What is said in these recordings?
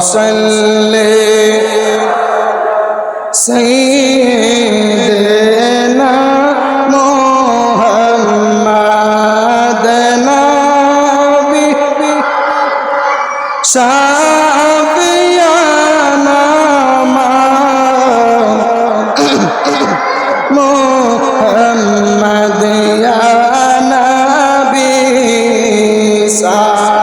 صل سيدنا محمد نبي شافينا محمد يا نبي صلى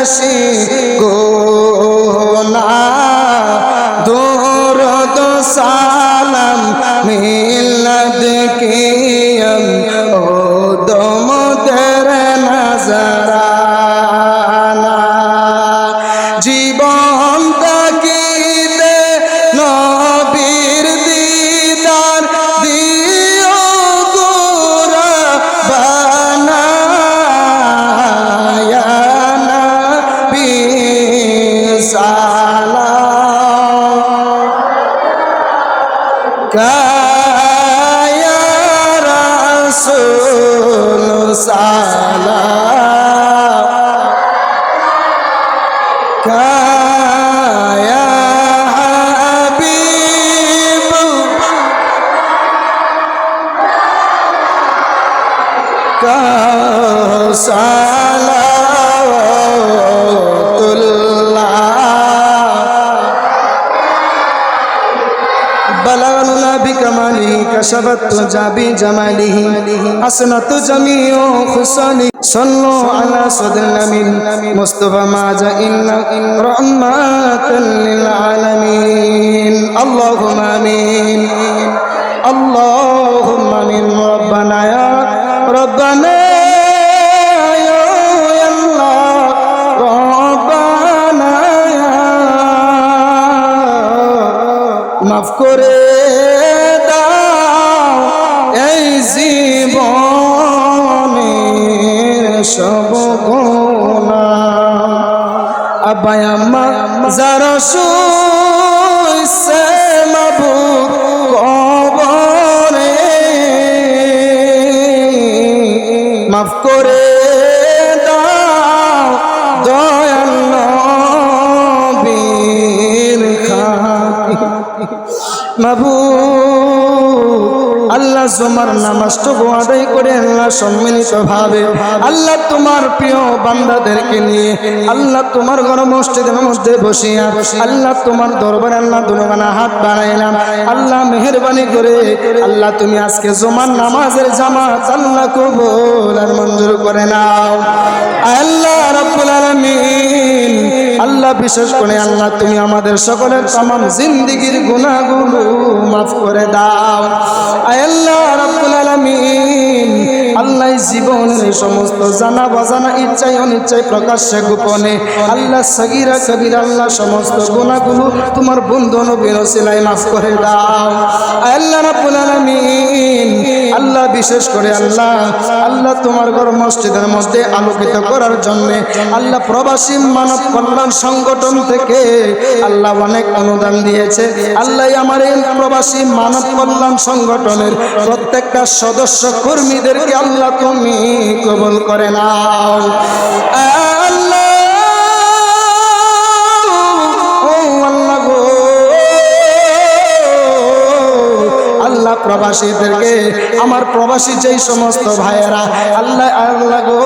assim রাসূল সালাম কায়া হাবিব। কা بلغنا بكماله كشفت تجابي جماله حسنت جميع خصاله صلوا على صدر الأمين مصطفى ما جاء إن رحمة للعالمين اللهم آمين اللهم آمين ربنا يا ربنا يا الله ربنا يا মাফ করে দাও এই জীবনের সব গোনা আব্বাই আম্মা, যারা শুইছে মাবু কবরে, মাফ করে দাও দয়াল নবীর খাতি মাবু আল্লাহ জমার নামাজটুকু আদায় করে আল্লাহ সম্মিলিত ভাবে আল্লাহ তোমার প্রিয় বান্দাদেরকে নিয়ে আল্লাহ তোমার ঘর মসজিদের মধ্যে বসিয়া আল্লাহ তোমার দরবারে আল্লাহ দুলগানা হাত বাড়াইলাম। আল্লাহ মেহরবানি করে আল্লাহ তুমি আজকে জমার নামাজের জামাত আল্লাহ কবুল আর মঞ্জুর করে নাও। আল্লাহ রাব্বুল আলামিন। আল্লাহ বিশেষ করে আল্লাহ, তুমি আমাদের সকলের তামাম জিন্দিগির গুনাহগুলো মাফ করে দাও। আল্লাহ রাব্বুল আলামিন। আল্লাহ জীবনের সমস্ত জানা বাজানা ইচ্ছাই অনিচ্ছাই প্রকাশ্যে গোপনে আল্লাহ সগিরা কবিরা, আল্লাহ সমস্ত গুনাহগুলো তোমার বন্ধু নবীর ওসিলায় মাফ করে দাও। আল্লাহ রাব্বুল আলামিন। আল্লাহ, বিশেষ করে আল্লাহ আল্লাহ তোমার ঘর মসজিদের মধ্যে আলোকিত করার জন্য আল্লাহ প্রবাসী মানব কল্যাণ সংগঠন থেকে আল্লাহ অনেক অনুদান দিয়েছে। আল্লাহ আমার এই প্রবাসী মানব কল্যাণ সংগঠনের প্রত্যেকটা সদস্য কর্মীদেরকে আল্লাহ তুমি কবল করে নাও। প্রবাসীদেরকে, আমার প্রবাসী যেই সমস্ত ভাইয়েরা, আল্লাহ আল্লাহ গো,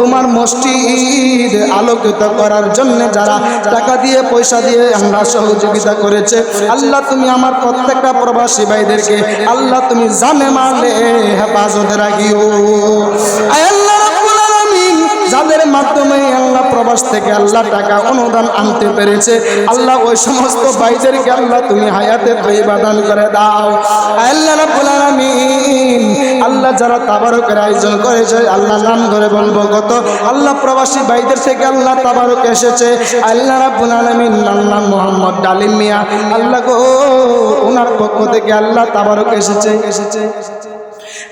তোমার মসজিদ আলোকিত করার জন্য যারা টাকা দিয়ে, পয়সা দিয়ে আমরা সহযোগিতা করেছে, আল্লাহ তুমি আমার প্রত্যেকটা প্রবাসী ভাইদেরকে, আল্লাহ তুমি জানে মালে হেফাজতে রাখিও। আল্লাহ আলামিন মাধ্যমে আল্লাহ প্রবাস থেকে আল্লাহ টাকা অনুদান আনতে পেরেছে। আল্লাহ ওই সমস্ত ভাইদেরকে আল্লাহ তুমি হায়াতে তৈবা দান করে দাও। আল্লাহ রাব্বুল আলামিন। আল্লাহ যারা তাবারকের আয়োজন করেছে, আল্লাহ নাম ধরে বলব কত। আল্লাহ প্রবাসী ভাইদের থেকে আল্লাহ তাবারক এসেছে। আল্লাহ রাব্বুল আলামিন, আল্লাহ মোহাম্মদ ডালিম মিয়া। আল্লাহ গো ওনার পক্ষ থেকে আল্লাহ তাবারক এসেছে এসেছে।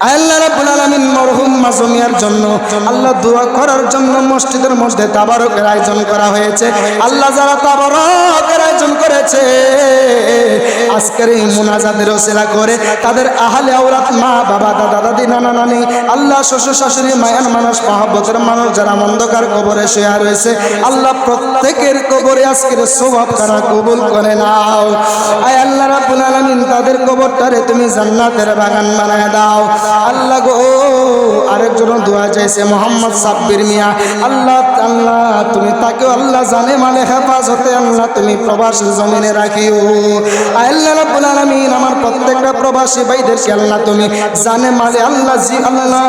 আল্লাহ রাব্বুল আলামিন মরহুম মাসুমিয়ার জন্য আল্লাহ দোয়া করার জন্য মসজিদের মধ্যে তাবারকের আয়োজন করা হয়েছে। আল্লাহ যারা তাবারকের আয়োজন করেছে, আজকের এই মুনাজাতের ওসিলা করে তাদের আহলে আওরাত মা, বাবা, দাদা, দাদি, নানা, নানি, আল্লাহ শ্বশুর শাশুড়ি মায়ান মানুষ, মহাব্বতের মানুষ যারা মন্দকার কবরে শুয়ে রয়েছে, আল্লাহ প্রত্যেকের কবরে আজকের সওয়াব তারা কবুল করে নাও। আয় আল্লাহ রাব্বুল আলামিন, তাদের কবরটারে তুমি জান্নাতের বাগান বানায় দাও। আল্লাহ গো আরেকজন দোয়া চাইছে, মোহাম্মদ সাব্বির মিয়া। আল্লাহ আল্লাহ, তুমি তাকে আল্লাহ জানে মানে হেফাজতে, আল্লাহ তুমি প্রবাসী জমিনে রাখিও। আল্লাহ আলামিন, আমার প্রত্যেকটা প্রবাসী ভাইদেরকে আল্লাহ তুমি জানে মানে আল্লাহ জি, আল্লাহ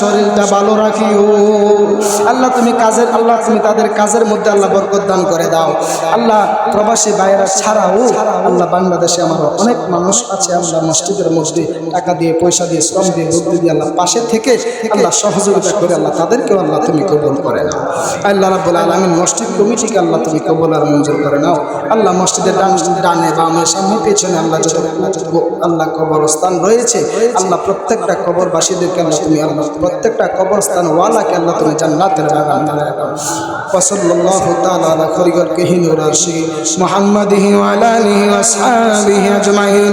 শরীরটা ভালো রাখিও। আল্লাহ তুমি কাজের, আল্লাহ তুমি তাদের কাজের মধ্যে আল্লাহ বরকত দান করে দাও। আল্লাহ প্রবাসী ভাইয়েরা ছাড়াও আল্লাহ বাংলাদেশে আমার অনেক মানুষ আছে, আল্লাহ মসজিদের মধ্যে টাকা দিয়ে, পয়সা দিয়ে শ্রম দিয়ে বুদ্ধি দিয়ে আল্লাহ পাশে থেকে আল্লাহ সহযোগিতা করে আল্লাহ তাদেরকেও আল্লাহ তুমি কবুল করে নাও। আল্লাহ রাব্বুল আলামিন মসজিদ কমিটিকে আল্লাহ তুমি কবুল আর মঞ্জুর করে নাও। আল্লাহ মসজিদের ডান, ডানে, বামে, সামনে, পেছনে আল্লাহ যত, আল্লাহ কবরস্থান রয়েছে, আল্লাহ প্রত্যেকটা কবরবাসীদেরকে আল্লাহ তুমি আল্লাহ প্রত্যেকটা কবরস্থান ওয়ালাকে আল্লাহ তুমি জান্নাতের বাগান বানায় দাও। ওসল্লাল্লাহু তাআলা আলা খরিগল কাহিন রাশি মুহাম্মাদিহি ওয়া আলা আলিহি ওয়া আসহাবিহি আজমাইন।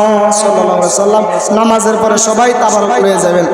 আলাইহি নামাজের পরে সবাই তাবার হয়ে যাবেন।